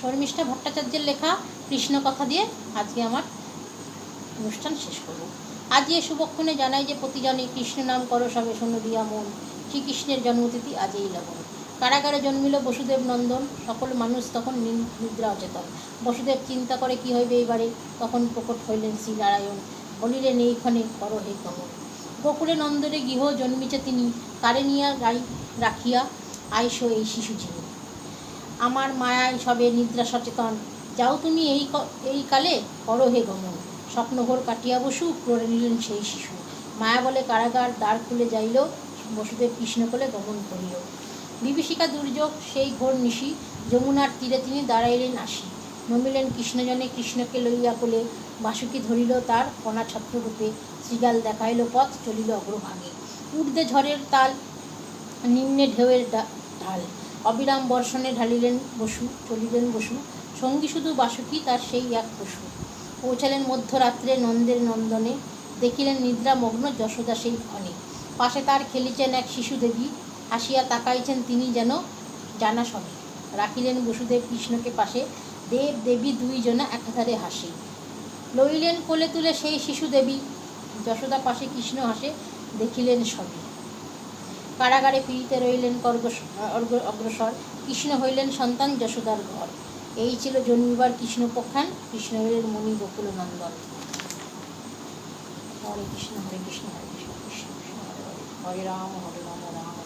শর্মিষ্ঠা ভট্টাচার্যের লেখা কৃষ্ণ কথা দিয়ে আজকে আমার অনুষ্ঠান শেষ করব। আজ এ শুভক্ষণে জানাই যে প্রতিজনে কৃষ্ণ নাম করো সবে শোনো দিয়া মন। শ্রীকৃষ্ণের জন্মতিথি আজই লগন। কারাগারে জন্মিল বসুদেব নন্দন। সকল মানুষ তখন নিদ্রা অচেতন। বসুদেব চিন্তা করে কি হইবে এবারে তখন প্রকট হইলেন শ্রী শ্রীনারায়ণ। বলিলেন, এইখানে করো হে কমল। গোকুলে নন্দরে গৃহ জন্মিছে তিনি। কারে নিয়া রাখিয়া আইসো এই শিশু যিনি আমার মায়ায় সবে নিদ্রা সচেতন। যাও তুমি এই এই কালে করো হে গমন। স্বপ্নঘোর কাটিয়া বসু করে নিলেন সেই শিশু। মায়া বলে কারাগার দ্বার খুলে যাইল, বসুদেব কৃষ্ণকলে গমন করিল। বিভীষিকা দুর্যোগ, সেই ঘোর নিশি, যমুনার তীরে তিনি দাঁড়াইলেন আসি। নমিলেন কৃষ্ণজনে কৃষ্ণকে লইয়া কোলে। বাসুকি ধরিল তার কণা ছত্ররূপে। শ্রীগাল দেখাইল পথ, চলিল অগ্রভাগে। ঊর্ধ্বে ঝড়ের তাল, নিম্নে ঢেউয়ের ঢাল। অবিরাম বর্ষণে ঢালিলেন বসু, চলিলেন বসু। সঙ্গী শুধু বাসুকি, তার সেই এক পশু পৌঁছালেন মধ্যরাত্রে নন্দের নন্দনে। দেখিলেন নিদ্রামগ্ন যশোদা সেই ক্ষণে। পাশে তার খেলিছেন এক শিশু দেবী হাসিয়া তাকাইছেন তিনি যেন জানা সবে রাখিলেন বসুদেব কৃষ্ণকে পাশে। দেব দেবী দুইজনা একাধারে হাসি। লইলেন কোলে তুলে সেই শিশু দেবী যশোদা পাশে কৃষ্ণ হাসে, দেখিলেন সবই কারাগারে পীড়িতে রইলেন অগ্রসর। কৃষ্ণ হইলেন সন্তান যশোদার ঘর। এই ছিল জন্মিবার কৃষ্ণপক্ষান, কৃষ্ণ হইলেন মণি গোকুল নন্দন হরে কৃষ্ণ হরে কৃষ্ণ হরে কৃষ্ণ কৃষ্ণ কৃষ্ণ, হরে হরে হরে রাম হরে রাম।